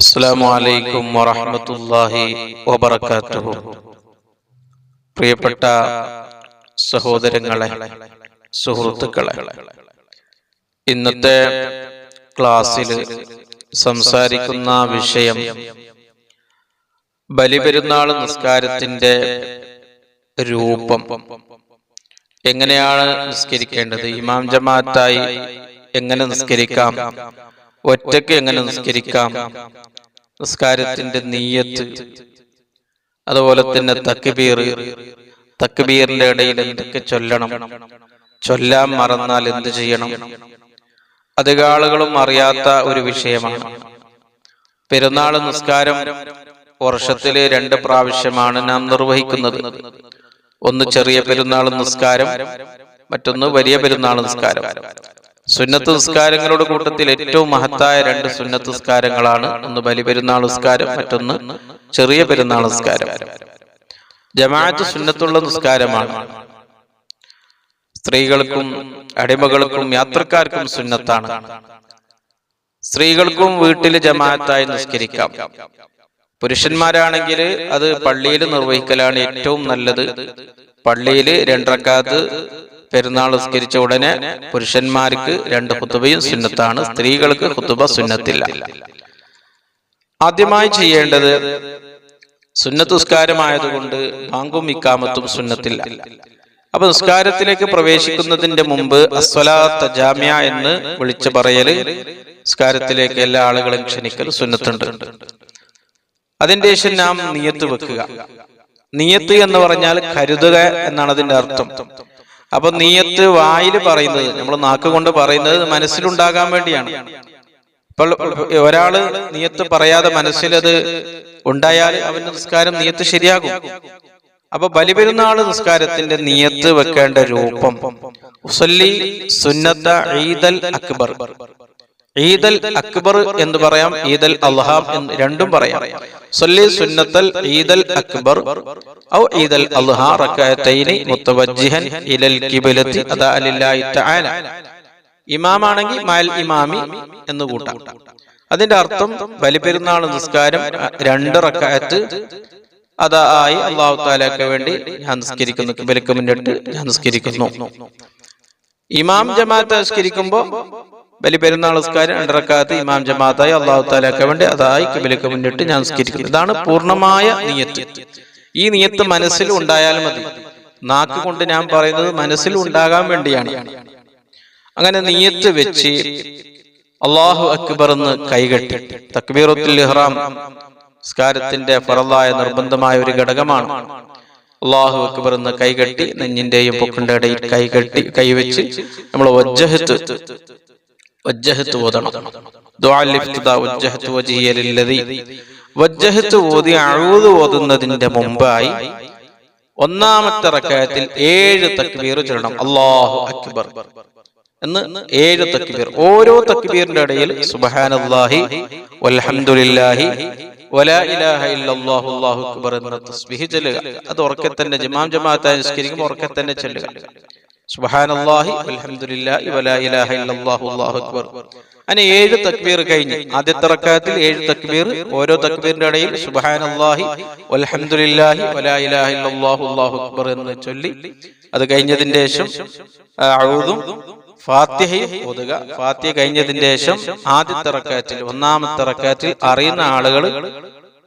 അസ്സാം അലൈക്കും വറഹമത്തല്ലാഹി വബർക്കാത്തു പ്രിയപ്പെട്ട സഹോദരങ്ങളെ സുഹൃത്തുക്കളെ ഇന്നത്തെ ക്ലാസ്സിൽ സംസാരിക്കുന്ന വിഷയം ബലിപെരുന്നാൾ നിസ്കാരത്തിന്റെ രൂപം. എങ്ങനെയാണ് നിസ്കരിക്കേണ്ടത്? ഇമാം ജമാഅത്തായി എങ്ങനെ നിസ്കരിക്കാം? ഒറ്റയ്ക്ക് എങ്ങനെ നിസ്കരിക്കാം? നിസ്കാരത്തിന്റെ നീയത്ത്. അതുപോലെ തന്നെ തക്ബീർ. തക്ബീറിന്റെ ഇടയിൽ എന്തൊക്കെ ചൊല്ലണം? ചൊല്ലാൻ മറന്നാൽ എന്ത് ചെയ്യണം? അധിക ആളുകളും അറിയാത്ത ഒരു വിഷയമാണ്. പെരുന്നാൾ നിസ്കാരം വർഷത്തിലെ രണ്ട് പ്രാവശ്യമാണ് നാം നിർവഹിക്കുന്നത്. ഒന്ന് ചെറിയ പെരുന്നാൾ നിസ്കാരം മറ്റൊന്ന് വലിയ പെരുന്നാൾ നിസ്കാരം. സുന്നത്ത് നിസ്കാരങ്ങളുടെ കൂട്ടത്തിൽ ഏറ്റവും മഹത്തായ രണ്ട് സുന്നത്ത് നിസ്കാരങ്ങളാണ് ഒന്ന് ബലി പെരുന്നാൾ നിസ്കാരം മറ്റൊന്ന് ചെറിയ പെരുന്നാൾ നിസ്കാരം ജമാഅത്ത് സുന്നത്തുള്ള നിസ്കാരമാണ്. സ്ത്രീകൾക്കും അടിമകൾക്കും യാത്രക്കാർക്കും സുന്നത്താണ്. സ്ത്രീകൾക്കും വീട്ടിൽ ജമാഅത്തായി നിസ്കരിക്കാം. പുരുഷന്മാരാണെങ്കിൽ അത് പള്ളിയിൽ നിർവഹിക്കലാണ് ഏറ്റവും നല്ലത്. പള്ളിയിൽ രണ്ടറക്കാത്ത് പെരുന്നാൾ നിസ്കരിച്ച ഉടനെ പുരുഷന്മാർക്ക് രണ്ട് കുത്തുബയും സുന്നത്താണ്. സ്ത്രീകൾക്ക് കുത്തുബ സുന്നത്തില്ല. ആദ്യമായി ചെയ്യേണ്ടത് സുന്നത്തുസ്കാരമായതുകൊണ്ട് ബാങ്കും ഇക്കാമത്തും സുന്നത്തില്ല. അപ്പൊ നിസ്കാരത്തിലേക്ക് പ്രവേശിക്കുന്നതിന്റെ മുമ്പ് അസ്വലാത്ത ജാമ്യ എന്ന് വിളിച്ചു പറയൽ നിസ്കാരത്തിലേക്ക് എല്ലാ ആളുകളും ക്ഷണിക്കൽ സുന്നത്തുണ്ട്. അതിന്റെ ശേഷം നാം നിയത്ത് വെക്കുക. നിയത്ത് എന്ന് പറഞ്ഞാൽ കരുതുക എന്നാണ് അതിന്റെ അർത്ഥം. അപ്പൊ നീയത്ത് വായിൽ പറയുന്നത് നമ്മൾ നാക്ക് കൊണ്ട് പറയുന്നത് മനസ്സിലുണ്ടാകാൻ വേണ്ടിയാണ്. ഇപ്പോൾ ഒരാൾ നീയത്ത് പറയാതെ മനസ്സിലത് ഉണ്ടായാൽ അവന്റെ നിസ്കാരം നീയത്ത് ശരിയാകും. അപ്പൊ ബലിപെരുന്നാൾ നിസ്കാരത്തിന്റെ നീയത്ത് വെക്കേണ്ട രൂപം. സുന്നത്ത അക്ബർ. ഈദൽ അക്ബർ എന്ന് പറയാം ഈദൽ അൽഹാം എന്ന് രണ്ടും പറയാം. സൊല്ലി സുന്നത്തൽ ഈദൽ അക്ബർ ഔ ഈദൽ അൽഹാ റക്കഅത്തൈനി മുത്തവജ്ജിഹൻ ഇലൽ കിബലത്തി അദാ ലില്ലാഹി തആല. ഇമാമാണെങ്കിൽ മാൽ ഇമാമി എന്ന് കൂട്ടാം. അതിന്റെ അർത്ഥം ബലിപെരുന്നാൾ നിസ്കാരം രണ്ട് റക്കായത്ത് അതായി അള്ളാഹു താലാക്ക് വേണ്ടി ഞാൻ നിസ്കരിക്കുന്നു ബലിക്ക് മുന്നിട്ട് ഞാൻ നിസ്കരിക്കുന്നു. ഇമാം ജമാഅത്ത് നിസ്കരിക്കുമ്പോൾ ബലി പെരുന്നാൾ നിസ്കാരം രണ്ടറക്കാത്ത് ഇമാം ജമാഅത്തായി അള്ളാഹു താലാക്ക വേണ്ടി അതായി കബിലക്ക് മുന്നിട്ട് ഞാൻ നിസ്കരിക്കുന്നു. ഇതാണ് പൂർണമായ നിയത്ത്. ഈ നിയത്ത് മനസ്സിൽ ഉണ്ടായാൽ മതി. നാക്ക് കൊണ്ട് ഞാൻ പറയുന്നത് മനസ്സിൽ ഉണ്ടാകാൻ വേണ്ടിയാണ്. അങ്ങനെ നിയത്ത് വെച്ച് അള്ളാഹു അക്ബർ എന്ന് കൈകെട്ടി. തക്ബീറുത്തുൽ ഇഹ്റാം നിസ്കാരത്തിന്റെ ഫറലായ നിർബന്ധമായ ഒരു ഘടകമാണ്. അള്ളാഹു അക്ബർ എന്ന് കൈകെട്ടി നെഞ്ഞിന്റെയും പൊക്കിന്റെ ഇടയിൽ കൈകെട്ടി കൈവച്ച് നമ്മൾ വജ്ജഹത്ത് വജ്ജഹത്ത് ഓതണം. ഓതുന്നതിന്റെ മുമ്പായി ഒന്നാമത്തെ റക്കായത്തിൽ ഏഴ് തക്ബീർ ചൊല്ലണം. അള്ളാഹു അക്ബർ. എന്ന് ഏഴ് തക്ബീർ. ഓരോ തക്ബീറിന്റെ ഇടയിൽ സുബഹാനല്ലാഹി വൽഹംദുലില്ലാഹി വലാ ഇലാഹ ഇല്ലല്ലാഹു അല്ലാഹു അക്ബർ തസ്ബീഹ് ചൊല്ലുക. അത് ഉറക്കെ തന്നെ ജമാം ജമാഅത്തായി ഉറക്കെ തന്നെ ചൊല്ലുക. സുബഹാനല്ലാഹി അൽഹംദുലില്ലാഹി വലാ ഇലാഹ ഇല്ലല്ലാഹു അല്ലാഹു അക്ബർ. അങ്ങനെ ഏഴ് തക്ബീർ കഴിഞ്ഞ് ആദ്യത്തെ റക്കാത്തിൽ ഏഴ് തക്ബീർ ഓരോ തക്ബീറിന്റെ ഇടയിൽ സുബഹാനല്ലാഹി വലാ ഇലാഹ ഇല്ലല്ലാഹു അല്ലാഹു അക്ബർ എന്ന് ചൊല്ലി. അത് കഴിഞ്ഞതിന്റെ ശേഷം അഊദും ഫാത്തിഹയും ഓതുക. ഫാത്തിഹ കഴിഞ്ഞതിന്റെ ശേഷം ആദ്യത്തെ റക്കാറ്റിൽ ഒന്നാമത്തെ റക്കാറ്റിൽ അറിയുന്ന ആളുകൾ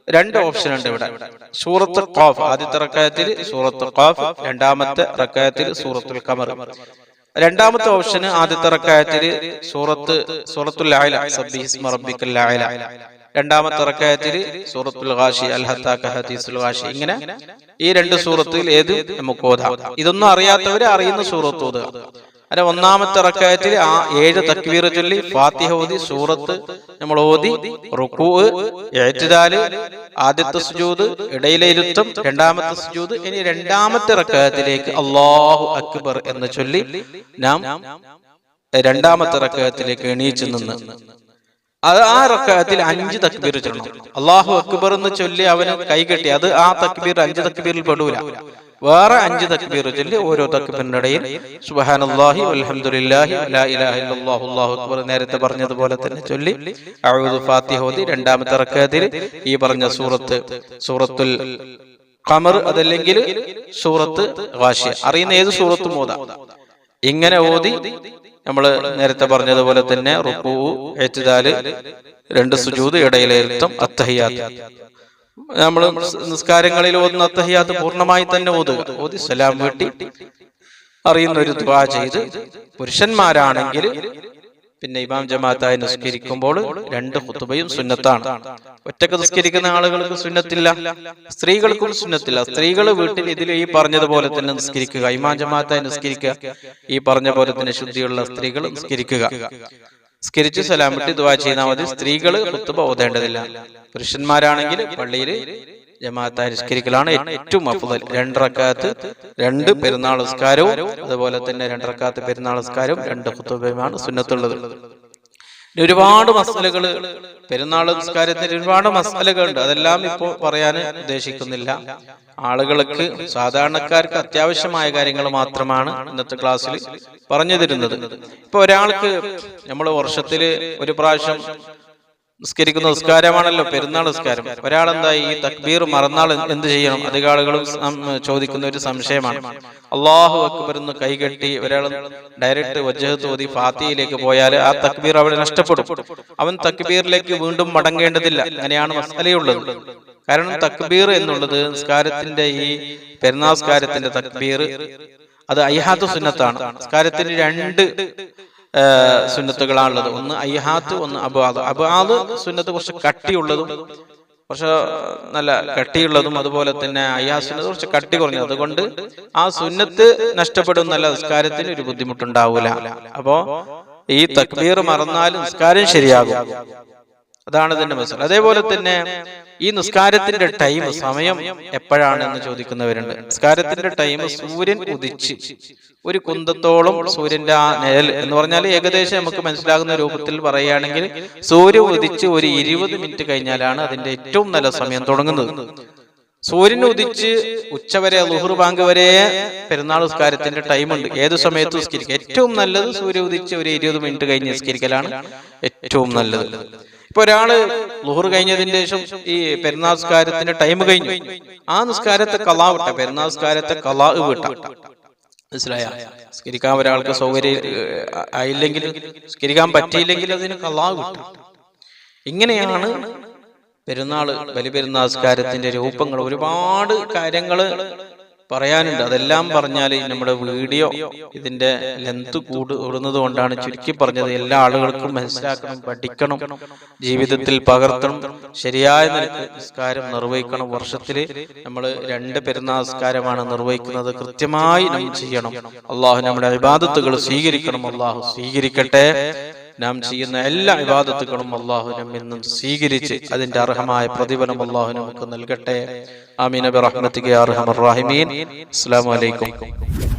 രണ്ട് ഓപ്ഷൻ ഉണ്ട് ഇവിടെ. സൂറത്ത് ഖാഫ് ആദ്യത്തെ റക്കായത്തിൽ സൂറത്ത് ഖാഫ് രണ്ടാമത്തെ റക്കായത്തിൽ സൂറത്തുൽ കമർ രണ്ടാമത്തെ ഓപ്ഷന് ആദ്യത്തെ റക്കായത്തിൽ സൂറത്ത് സൂറത്തുൽ ആയില സബ്ബിഹിസ്മ റബ്ബിക്കൽ ആയില രണ്ടാമത്തെ റക്കായത്തിൽ സൂറത്തുൽ ഖാഷി അൽ ഹത്താക ഹദീസുൽ ഖാഷി. ഇങ്ങനെ ഈ രണ്ട് സൂറത്തിൽ ഏത് നമുക്ക് ഓതാം. ഇതൊന്നും അറിയാത്തവരെ അറിയുന്ന സൂറത്ത് ഓതുക. അല്ല ഒന്നാമത്തെ റക്കായത്തിൽ ആ ഏഴ് തക്വീർ ചൊല്ലി ഫാത്തിഹ ഓതി സൂറത്ത് നമ്മൾ ഓതി റുക്കൂ ഏറ്റുതാൽ ആദ്യത്തെ സുജൂത് ഇടയിലെ ഇരുത്തും രണ്ടാമത്തെ സുജൂത് ഇനി രണ്ടാമത്തെ റക്കായത്തിലേക്ക് അള്ളാഹു അക്ബർ എന്ന് ചൊല്ലി നാം രണ്ടാമത്തെ റക്കായത്തിലേക്ക് എണീച്ചു നിന്ന് അത് ആ റക്കാത്തിൽ അഞ്ച് തക്ബീർ ചൊല്ലണം അള്ളാഹു അക്ബർ എന്ന് ചൊല്ലി അവന് കൈകെട്ടി അത് ആ തക്ബീർ അഞ്ച് തക്ബീറിൽ പെടൂല. വേറെ അഞ്ച് തക്ബീർ ചൊല്ലി ഓരോ തക്ബീറിന്റെ ഇടയിൽ സുബ്ഹാനല്ലാഹി വൽഹംദുലില്ലാഹി ലാ ഇലാഹ ഇല്ലല്ലാഹു അല്ലാഹു അക്ബർ നേരത്തെ പറഞ്ഞതുപോലെ തന്നെ ചൊല്ലി. അഊദു ഫാത്തിഹ ഓതി രണ്ടാമത്തെ റക്കാത്തിൽ ഈ പറഞ്ഞ സൂറത്ത് സൂറത്തുൽ ഖമർ അതല്ലെങ്കിൽ സൂറത്ത് ഗാഷിയ. അറിയുന്ന ഏത് സൂറത്തും ഓതാം ഇങ്ങനെ ഓതി നമ്മൾ നേരത്തെ പറഞ്ഞതുപോലെ തന്നെ റുപ്പു ഏറ്റുതാൽ രണ്ട് സുജൂത് ഇടയിലേറ്റം അത്തഹിയാത്ത്. നമ്മൾ നിസ്കാരങ്ങളിൽ ഓതുന്ന അത്തഹിയാത്ത് പൂർണമായി തന്നെ ഓതുക ഓതി സലാം വീട്ടി അറിയുന്ന ഒരു ദ്വാ ചെയ്ത് പുരുഷന്മാരാണെങ്കിൽ പിന്നെ ഇമാം ജമാഅത്തായി നിസ്കരിക്കുമ്പോൾ രണ്ട് ഹുത്തുബയും സുന്നത്താണ്. ഒറ്റയ്ക്ക് നിസ്കരിക്കുന്ന ആളുകൾക്ക് സുന്നത്തില്ല. സ്ത്രീകൾക്കും സുന്നത്തില്ല. സ്ത്രീകൾ വീട്ടിൽ ഇതിൽ ഈ പറഞ്ഞതുപോലെ തന്നെ നിസ്കരിക്കുക. ഇമാം ജമാഅത്തായി നിസ്കരിക്കുക. ഈ പറഞ്ഞ പോലെ തന്നെ ശുദ്ധിയുള്ള സ്ത്രീകൾ നിസ്കരിക്കുക. നിസ്കരിച്ച് സലാമിട്ട് ദുആ ദുവാ ചെയ്താൽ മതി. സ്ത്രീകൾ ഹുത്തുബ ഓതേണ്ടതില്ല. പുരുഷന്മാരാണെങ്കിൽ പള്ളിയിൽ ജമാഅത്തായി നിസ്കരിക്കലാണ് ഏറ്റവും അഫുദൽ. രണ്ടറക്കാത്ത് രണ്ട് പെരുന്നാൾ നിസ്കാരവും അതുപോലെ തന്നെ രണ്ടറക്കാത്ത് പെരുന്നാൾ നിസ്കാരവും രണ്ട് കുത്തുബയുമാണ് സുന്നത്തുള്ളത്. ഒരുപാട് മസലകൾ പെരുന്നാൾ നിസ്കാരത്തിന് ഒരുപാട് മസാലകളുണ്ട്. അതെല്ലാം ഇപ്പോൾ പറയാൻ ഉദ്ദേശിക്കുന്നില്ല. ആളുകൾക്ക് സാധാരണക്കാർക്ക് അത്യാവശ്യമായ കാര്യങ്ങൾ മാത്രമാണ് ഇന്നത്തെ ക്ലാസ്സിൽ പറഞ്ഞു തരുന്നത് ഇപ്പൊ ഒരാൾക്ക് നമ്മൾ വർഷത്തിൽ ഒരു പ്രാവശ്യം നിസ്കരിക്കുന്ന നിസ്കാരമാണല്ലോ പെരുന്നാൾ നിസ്കാരം ഒരാളെന്താ ഈ തക്ബീർ മറന്നാൾ എന്ത് ചെയ്യണം? അധിക ആളുകളും ചോദിക്കുന്ന ഒരു സംശയമാണ്. അള്ളാഹു അക്ബർ എന്ന് കൈകെട്ടി ഒരാൾ ഡയറക്റ്റ് വജ്ജഹത്ത് ഓതി ഫാത്തിയിലേക്ക് പോയാൽ ആ തക്ബീർ അവിടെ നഷ്ടപ്പെടും. അവൻ തക്ബീറിലേക്ക് വീണ്ടും മടങ്ങേണ്ടതില്ല. അങ്ങനെയാണ് മസാലയുള്ളത്. കാരണം തക്ബീർ എന്നുള്ളത് നിസ്കാരത്തിന്റെ ഈ പെരുന്നാസ്കാരത്തിന്റെ തക്ബീർ. അത് അയ്യാത്ത സുന്നത്താണ്. നിസ്കാരത്തിന് രണ്ട് സുന്നത്തുകളാണുള്ളത്. ഒന്ന് അയ്യാത്ത് ഒന്ന് അബാദ് അബാദ് സുന്നത്ത് കുറച്ച് കട്ടിയുള്ളതും കുറച്ച് നല്ല കട്ടിയുള്ളതും അതുപോലെ തന്നെ അയ്യാ സുന്നത്ത് കുറച്ച് കട്ടി കുറഞ്ഞു. അതുകൊണ്ട് ആ സുന്നത്ത് നഷ്ടപ്പെടും നല്ല നിസ്കാരത്തിന് ഒരു ബുദ്ധിമുട്ടുണ്ടാവൂല. അപ്പോ ഈ തക്ബീർ മറന്നാൽ നിസ്കാരം ശരിയാകും. അതാണ് ഇതിന്റെ മനസ്സിൽ അതേപോലെ തന്നെ ഈ നിസ്കാരത്തിന്റെ ടൈം സമയം എപ്പോഴാണ് എന്ന് ചോദിക്കുന്നവരുണ്ട്. നിസ്കാരത്തിന്റെ ടൈം സൂര്യൻ ഉദിച്ച്. ഒരു കുന്തത്തോളം സൂര്യന്റെ ആ നിഴൽ എന്ന് പറഞ്ഞാൽ ഏകദേശം നമുക്ക് മനസ്സിലാകുന്ന രൂപത്തിൽ പറയുകയാണെങ്കിൽ സൂര്യൻ ഉദിച്ച് ഒരു ഇരുപത് മിനിറ്റ് കഴിഞ്ഞാലാണ് അതിന്റെ ഏറ്റവും നല്ല സമയം തുടങ്ങുന്നത്. സൂര്യൻ ഉദിച്ച് ഉച്ചവരെ ലുഹുർ ബാങ്ക് വരെ പെരുന്നാൾ നിസ്കാരത്തിന്റെ ടൈം ഉണ്ട്. ഏത് സമയത്ത് നിസ്കരിക്കുക ഏറ്റവും നല്ലത് സൂര്യ ഉദിച്ച് ഒരു ഇരുപത് മിനിറ്റ് കഴിഞ്ഞ് നിസ്കരിക്കലാണ് ഏറ്റവും നല്ലത്. ഇപ്പൊ ഒരാൾ ലുഹർ കഴിഞ്ഞതിന് ശേഷം ഈ പെരുന്നാസ്കാരത്തിന്റെ ടൈം കഴിഞ്ഞു. ആ നിസ്കാരത്തെ കലാ വിട്ട പെരുന്നാസ്കാരത്തെ കലാ വിട്ട. മനസ്സിലായ? സ്കരിക്കാൻ ഒരാൾക്ക് സൗകര്യം ആയില്ലെങ്കിൽ സ്കരിക്കാൻ പറ്റിയില്ലെങ്കിൽ അതിന് കലാ വിട്ട. ഇങ്ങനെയാണ് പെരുന്നാൾ ബലിപെരുന്നാസ്കാരത്തിന്റെ രൂപങ്ങൾ. ഒരുപാട് കാര്യങ്ങൾ പറയാനുണ്ട്. അതെല്ലാം പറഞ്ഞാൽ നമ്മുടെ വീഡിയോ ഇതിന്റെ ലെന്ത് കൂടുന്നത് കൊണ്ടാണ് ചുരുക്കി പറഞ്ഞത്. എല്ലാ ആളുകൾക്കും മനസ്സിലാക്കണം പഠിക്കണം ജീവിതത്തിൽ പകർത്തണം. ശരിയായ നിലയ്ക്ക് നിസ്കാരം നിർവഹിക്കണം. വർഷത്തിൽ നമ്മൾ രണ്ട് പെരുന്നാസ്കാരമാണ് നിർവഹിക്കുന്നത്. കൃത്യമായി നാം ചെയ്യണം. അള്ളാഹു നമ്മുടെ അഭിബാധത്തുകൾ സ്വീകരിക്കണം. അള്ളാഹു സ്വീകരിക്കട്ടെ. നാം ചെയ്യുന്ന എല്ലാ വിവാദത്തുകളും അള്ളാഹു നമ്മിൽ നിന്നും സ്വീകരിച്ച് അതിന്റെ അർഹമായ പ്രതിഫലം അള്ളാഹു നമുക്ക് നൽകട്ടെ. ആമീൻ. റഹ്മത്തിക്ക് അർഹമർ റഹീമീൻ. അസ്സലാമു അലൈക്കും.